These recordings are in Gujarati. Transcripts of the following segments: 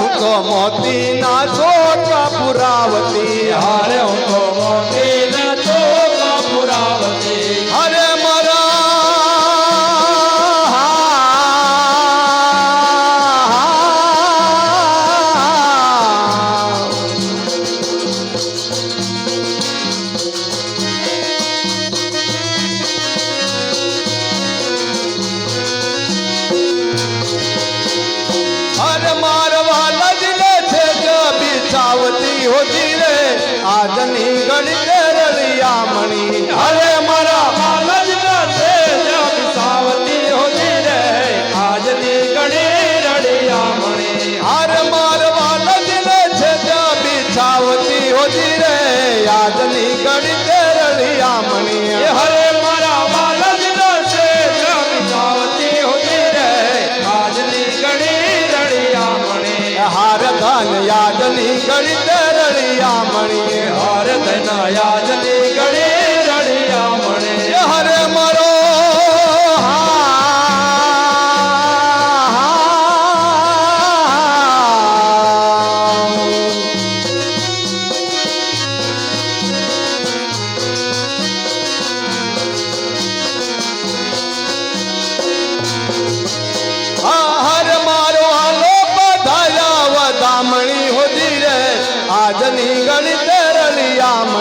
હું તો મોતી ના છોટા પુરાવતી. હારે હું તો મોતી ધન યાદની ગણિત રળિયા મણીએ હાર ધન યાદની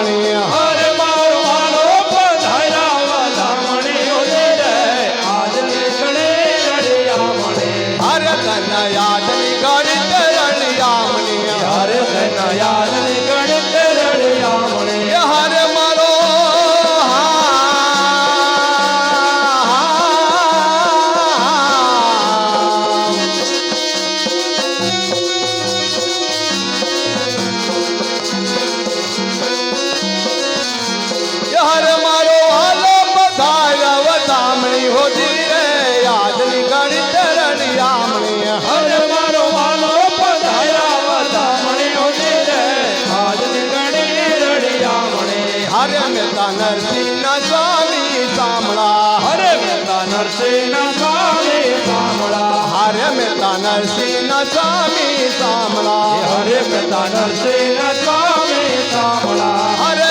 জানে વેતા નરસિંહ સ્વામી સાંભળા હરે વેતા નરસિંહ સ્વામી સાંભળા હરે વેતા નરસિંહ સ્વામી સાંભળા હરે વેતા નરસિંહ સ્વામી સાંભળા હરે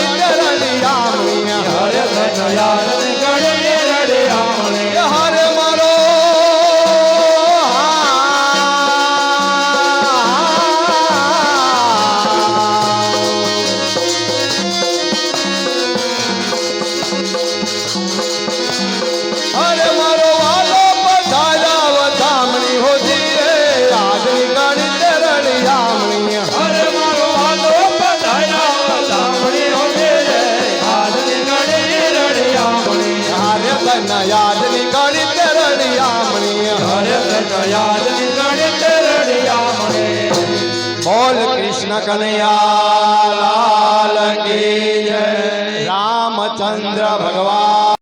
કનૈયા જંગણે ચરણિયા મળે બોલ કૃષ્ણ કનૈયા લાલ રામચંદ્ર ભગવાન.